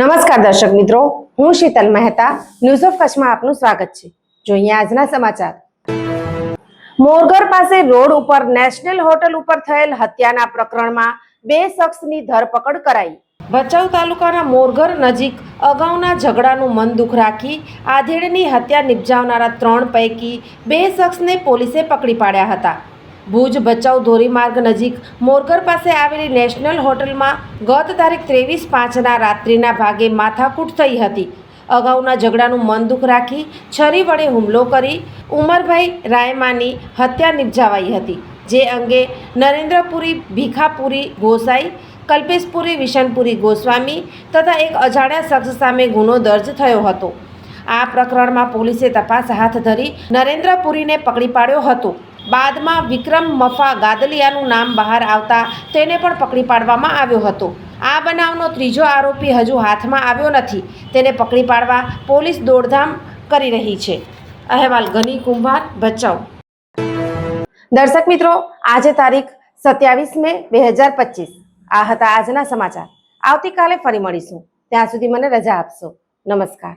નમસ્કાર દર્શક મિત્રો, હું શીતલ મહેતા. ન્યૂઝ ઓફ કચ્છમાં આપનું સ્વાગત છે. જોઈએ આજના સમાચાર. મોરગર પાસે રોડ ઉપર નેશનલ હોટલ ઉપર થયેલ હત્યાના પ્રકરણમાં બે શખ્સની ધરપકડ કરાઈ. ભચાઉ તાલુકાના મોરગર નજીક અગાઉના ઝઘડાનું મન દુઃખ રાખી આધેડની હત્યા નિપજાવનારા ત્રણ પૈકી બે શખ્સને પોલીસે પકડી પાડ્યા હતા. ભુજ ભચાઉ ધોરીમાર્ગ નજીક મોરગર પાસે આવેલી નેશનલ હોટલમાં ગત તારીખ ત્રેવીસ પાંચના રાત્રિના ભાગે માથાકૂટ થઈ હતી. અગાઉના ઝઘડાનું મન દુઃખ રાખી છરી વડે હુમલો કરી ઉમરભાઈ રાયમાની હત્યા નિપજાવાઈ હતી. જે અંગે નરેન્દ્રપુરી, ભીખાપુરી ગોસાઈ, કલ્પેશપુરી, વિશનપુરી ગોસ્વામી તથા એક અજાણ્યા શખ્સ સામે ગુનો દર્જ થયો હતો. આ પ્રકરણમાં પોલીસે તપાસ હાથ ધરી નરેન્દ્રપુરીને પકડી પાડ્યો હતો. બાદમાં વિક્રમ મફા ગાદલિયાનું નામ બહાર આવતા તેને પણ પકડી પાડવામાં આવ્યો હતો. આ બનાવનો ત્રીજો આરોપી હજુ હાથમાં આવ્યો નથી. તેને પકડી પાડવા પોલીસ દોડધામ કરી રહી છે. અહેવાલ, ગની કુંભાર, ભચાઉ. દર્શક મિત્રો, આજે તારીખ સત્યાવીસ મે બે હજાર પચીસ. આ હતા આજના સમાચાર. આવતીકાલે ફરી મળીશું. ત્યાં સુધી મને રજા આપશો. નમસ્કાર.